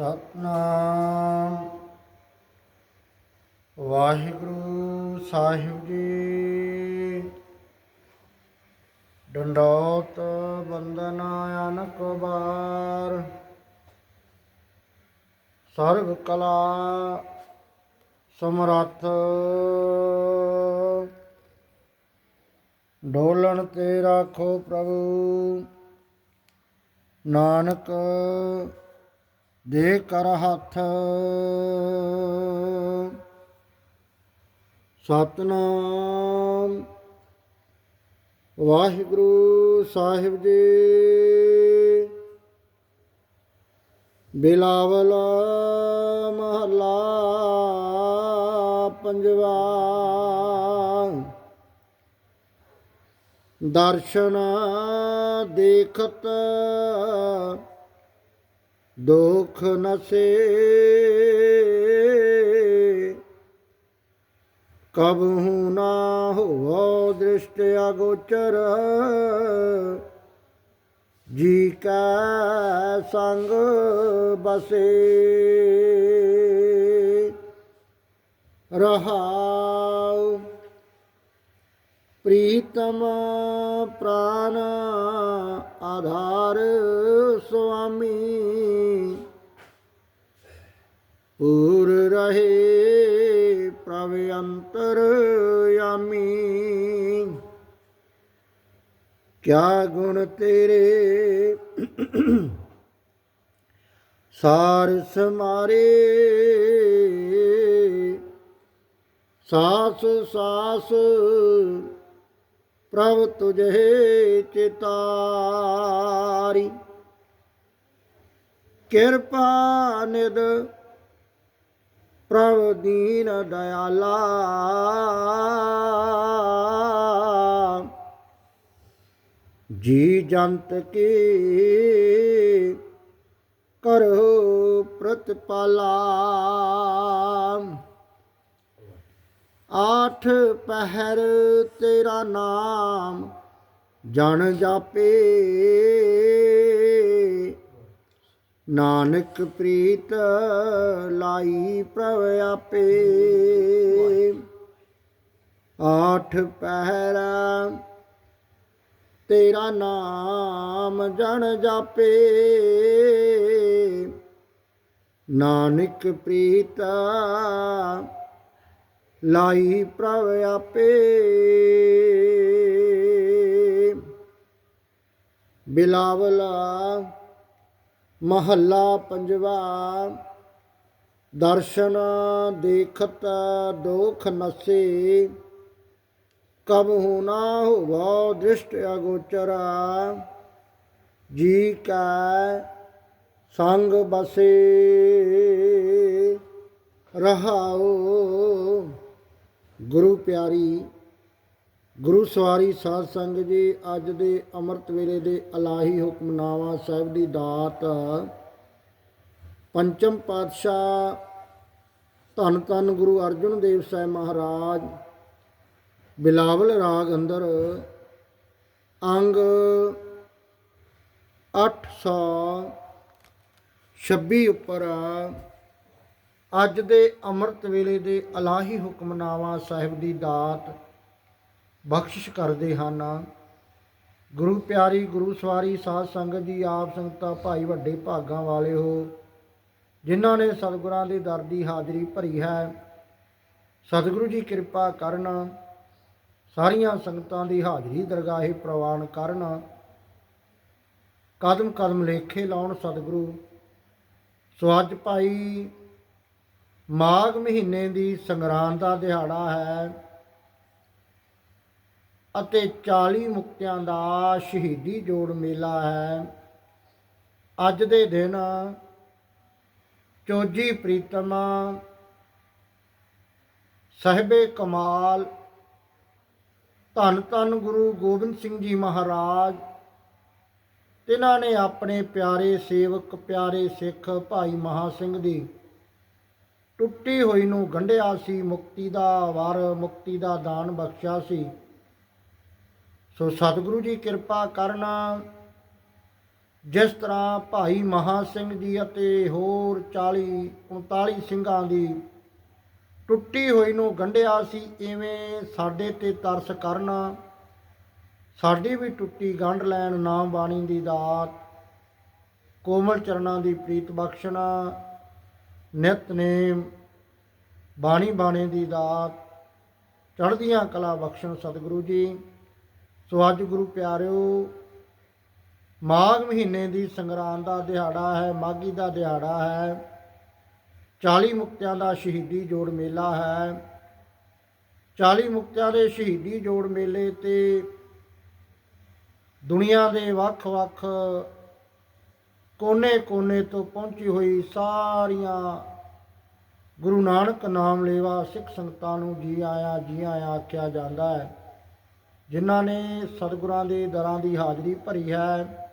ਸਤਨਾਮ। ਵਾਹਿਗੁਰੂ ਸਾਹਿਬ ਜੀ। ਡੰਡੋਤ ਬੰਦਨਾ ਅਨਕ ਬਾਰ। ਸਰਬ ਕਲਾ ਸਮਰੱਥ। ਡੋਲਣ ਤੇ ਰਾਖੋ ਪ੍ਰਭੂ। ਨਾਨਕ ਦੇ ਕਰ ਹੱਥ। ਸਤਨਾਮ। ਵਾਹਿਗੁਰੂ ਸਾਹਿਬ ਜੀ। ਬਿਲਾਵਲ ਮਹਲਾ ਪੰਜਵਾ। ਦਰਸ਼ਨ ਦੇਖਤ ਦੁਖ ਨਸੇ ਕਬਹੂ ਨਾ ਹੋਵੋ ਦ੍ਰਿਸ਼ਟ ਅਗੋਚਰ ਜੀ ਕਾ ਸੰਗ ਬਸੇ ਰਹਾਉ ਪ੍ਰੀਤਮ ਪ੍ਰਾਨ ਆਧਾਰ ਸੁਆਮੀ। ਪੂਰ ਰਹੇ ਪ੍ਰਭ ਅੰਤਰ ਯਾਮੀ ਕਿਆ ਗੁਣ ਤੇਰੇ? ਸਾਰ ਸਮਾਰੇ। ਸਾਸ ਸਾਸ ਪ੍ਰਭ ਤੁਝੇ ਚਿਤਾਰੀ। ਕਿਰਪਾ ਨਿਦ ਪ੍ਰਭ ਦੀਨ ਦਇਆਲਾ। ਜੀ ਜੰਤ ਕੀ ਕਰੋ ਪ੍ਰਤਪਾਲਾ। ਆਠ ਪਹਿਰ ਤੇਰਾ ਨਾਮ ਜਨ ਜਾਪੇ। ਨਾਨਕ ਪ੍ਰੀਤ ਲਾਈ ਪ੍ਰਭ ਆਪੇ। ਆਠ ਪਹਿਰਾ ਤੇਰਾ ਨਾਮ ਜਨ ਜਾਪੇ। ਨਾਨਕ ਪ੍ਰੀਤ ਲਾਈ ਪ੍ਰਭ ਆਪੇ। ਬਿਲਾਵਲਾ ਮਹੱਲਾ ਪੰਜਵਾ, ਦਰਸ਼ਨ ਦੇਖਤ ਦੋਖ ਨਸੇ, ਕਬ ਹੂ ਨਾ ਹੋਵੋ ਦ੍ਰਿਸ਼ਟ ਅਗੋਚਰਾ। ਜੀ ਕੈ ਸੰਗ ਬਸੇ ਰਹਾਓ ਗੁਰੂ ਪਿਆਰੀ, ਗੁਰੂ ਸਵਾਰੀ ਸਾਧ ਸੰਗਤ ਜੀ, ਅੱਜ ਦੇ ਅੰਮ੍ਰਿਤ ਵੇਲੇ ਦੇ ਅਲਾਹੀ ਹੁਕਮਨਾਮਾ ਸਾਹਿਬ ਦੀ ਦਾਤ, ਪੰਚਮ ਪਾਤਸ਼ਾਹ ਧੰਨ ਧੰਨ ਗੁਰੂ ਅਰਜਨ ਦੇਵ ਸਾਹਿਬ ਮਹਾਰਾਜ, ਬਿਲਾਵਲ ਰਾਗ ਅੰਦਰ ਅੰਗ 826 ਉੱਪਰ ਅੱਜ ਦੇ ਅੰਮ੍ਰਿਤ ਵੇਲੇ ਦੇ ਅਲਾਹੀ ਹੁਕਮਨਾਮਾ ਸਾਹਿਬ ਦੀ ਦਾਤ ਬਖਸ਼ਿਸ਼ ਕਰਦੇ ਹਨ। ਗੁਰੂ ਪਿਆਰੀ, ਗੁਰੂ ਸਵਾਰੀ, ਸਾਧ ਸੰਗਤ ਜੀ, ਆਪ ਸੰਗਤਾਂ, ਭਾਈ ਵੱਡੇ ਭਾਗਾਂ ਵਾਲੇ ਹੋ, ਜਿਨ੍ਹਾਂ ਨੇ ਸਤਿਗੁਰਾਂ ਦੇ ਦਰ ਦੀ ਹਾਜ਼ਰੀ ਭਰੀ ਹੈ, ਸਤਿਗੁਰੂ ਜੀ ਕਿਰਪਾ ਕਰਨ, ਸਾਰੀਆਂ ਸੰਗਤਾਂ ਦੀ ਹਾਜ਼ਰੀ ਦਰਗਾਹੇ ਪ੍ਰਵਾਨ ਕਰਨ ਕਦਮ ਕਦਮ ਲੇਖੇ ਲਾਉਣ ਸਤਿਗੁਰੂ। ਸੋ ਅੱਜ ਭਾਈ ਮਾਘ ਮਹੀਨੇ ਦੀ ਸੰਗਰਾਂਦ ਦਾ ਦਿਹਾੜਾ ਹੈ ਅਤੇ 40 ਮੁਕਤਿਆਂ ਦਾ ਸ਼ਹੀਦੀ ਜੋੜ ਮੇਲਾ ਹੈ। ਅੱਜ ਦੇ ਦਿਨ ਚੋਜੀ ਪ੍ਰੀਤਮਾ ਸਹਿਬੇ ਕਮਾਲ, ਧੰਨ ਧੰਨ ਗੁਰੂ ਗੋਬਿੰਦ ਸਿੰਘ ਜੀ ਮਹਾਰਾਜ, ਤਿਨਾਂ ਨੇ ਆਪਣੇ ਪਿਆਰੇ ਸੇਵਕ, ਪਿਆਰੇ ਸਿੱਖ ਭਾਈ ਮਹਾ ਸਿੰਘ ਦੀ ਟੁੱਟੀ ਹੋਈ ਨੂੰ ਗੰਢਿਆ ਸੀ, ਮੁਕਤੀ ਦਾ ਵਰ, ਮੁਕਤੀ ਦਾ ਦਾਨ ਬਖਸ਼ਿਆ ਸੀ। ਸੋ ਸਤਿਗੁਰੂ ਜੀ ਕਿਰਪਾ ਕਰਨਾ, ਜਿਸ ਤਰ੍ਹਾਂ ਭਾਈ ਮਹਾ ਸਿੰਘ ਜੀ ਅਤੇ ਹੋਰ 40 39 ਸਿੰਘਾਂ ਦੀ ਟੁੱਟੀ ਹੋਈ ਨੂੰ ਗੰਢਿਆ ਸੀ, ਇਵੇਂ ਸਾਡੇ ਤੇ ਤਰਸ ਕਰਨਾ, ਸਾਡੀ ਵੀ ਟੁੱਟੀ ਗੰਢ ਲੈਣ ਨਾਮ ਬਾਣੀ ਦੀ ਦਾਤ, ਕੋਮਲ ਚਰਨਾਂ ਦੀ ਪ੍ਰੀਤ ਬਖਸ਼ਣਾ ਨਿਤਨੇਮ ਬਾਣੀ ਬਾਣੇ ਦੀ ਦਾਤ, ਚੜ੍ਹਦੀਆਂ ਕਲਾ ਬਖਸ਼ਣ ਸਤਿਗੁਰੂ ਜੀ। ਸੋ ਅੱਜ ਗੁਰੂ ਪਿਆਰਿਓ, ਮਾਘ ਮਹੀਨੇ ਦੀ ਸੰਗਰਾਂਦ ਦਾ ਦਿਹਾੜਾ ਹੈ, ਮਾਘੀ ਦਾ ਦਿਹਾੜਾ ਹੈ। 40 ਮੁਕਤਿਆਂ ਦਾ ਸ਼ਹੀਦੀ ਜੋੜ ਮੇਲਾ ਹੈ। 40 ਮੁਕਤਿਆਂ ਦੇ ਸ਼ਹੀਦੀ ਜੋੜ ਮੇਲੇ ਤੇ ਦੁਨੀਆ ਦੇ ਵੱਖ-ਵੱਖ ਕੋਨੇ-ਕੋਨੇ ਤੋਂ ਪਹੁੰਚੀ ਹੋਈ ਸਾਰੀਆਂ ਗੁਰੂ ਨਾਨਕ ਨਾਮ ਲੇਵਾ ਸਿੱਖ ਸੰਗਤਾਂ ਨੂੰ ਜੀ ਆਇਆ ਜੀ ਆਇਆ ਆਖਿਆ ਜਾਂਦਾ ਹੈ। ਜਿਨ੍ਹਾਂ ਨੇ ਸਤਿਗੁਰਾਂ ਦੇ ਦਰਾਂ ਦੀ ਹਾਜ਼ਰੀ ਭਰੀ ਹੈ।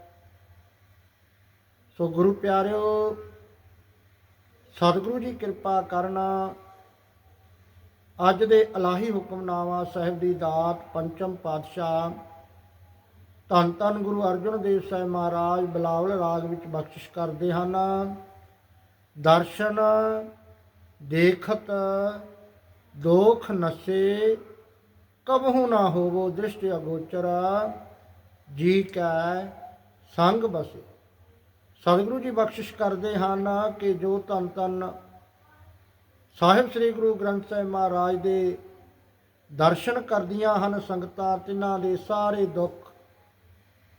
ਸੋ ਗੁਰੂ ਪਿਆਰਿਓ, ਸਤਿਗੁਰੂ ਜੀ ਕਿਰਪਾ ਕਰਨਾ, ਅੱਜ ਦੇ ਇਲਾਹੀ ਹੁਕਮਨਾਮਾ ਸਾਹਿਬ ਦੀ ਦਾਤ ਪੰਚਮ ਪਾਤਸ਼ਾਹ ਧੰਨ ਧੰਨ ਗੁਰੂ ਅਰਜਨ ਦੇਵ ਸਾਹਿਬ ਮਹਾਰਾਜ, ਬਲਾਵਲ ਰਾਗ ਵਿੱਚ ਬਖਸ਼ਿਸ਼ ਕਰਦੇ ਹਨ। ਦਰਸ਼ਨ ਦੇਖਤ ਦੋਖ ਨਸੇ, ਕਬਹੂ ਨਾ ਹੋਵੋ ਦ੍ਰਿਸ਼ਟ ਅਗੋਚਰ, ਜੀ ਕੈ ਸੰਗ ਬਸੇ। ਸਤਿਗੁਰੂ ਜੀ ਬਖਸ਼ਿਸ਼ ਕਰਦੇ ਹਨ ਕਿ ਜੋ ਧੰਨ ਧੰਨ ਸਾਹਿਬ ਸ੍ਰੀ ਗੁਰੂ ਗ੍ਰੰਥ ਸਾਹਿਬ ਮਹਾਰਾਜ ਦੇ ਦਰਸ਼ਨ ਕਰਦੀਆਂ ਹਨ ਸੰਗਤਾਂ, ਤਿਨਾਂ ਦੇ ਸਾਰੇ ਦੁੱਖ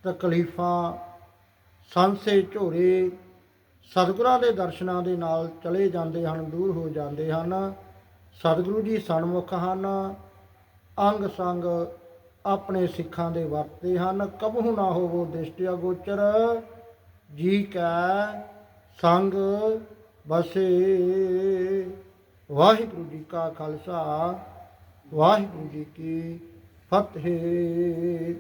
ਤਕਲੀਫਾਂ ਸੰਸੇ, ਝੋਰੇ, ਸਤਿਗੁਰਾਂ ਦੇ ਦਰਸ਼ਨਾਂ ਦੇ ਨਾਲ ਚਲੇ ਜਾਂਦੇ ਹਨ, ਦੂਰ ਹੋ ਜਾਂਦੇ ਹਨ। ਸਤਿਗੁਰੂ ਜੀ ਸਨਮੁਖ ਹਨ, ਅੰਗ ਸੰਗ ਆਪਣੇ ਸਿੱਖਾਂ ਦੇ ਵਰਤੇ ਹਨ। ਕਬਹੂ ਨਾ ਹੋਵੋ ਦ੍ਰਿਸ਼ਟਿਆ ਗੋਚਰ ਜੀ ਕੈ ਸੰਗ ਬਸੇ ਵਾਹਿਗੁਰੂ ਜੀ ਕਾ ਖਾਲਸਾ, ਵਾਹਿਗੁਰੂ ਜੀ ਕੀ ਫਤਿਹ।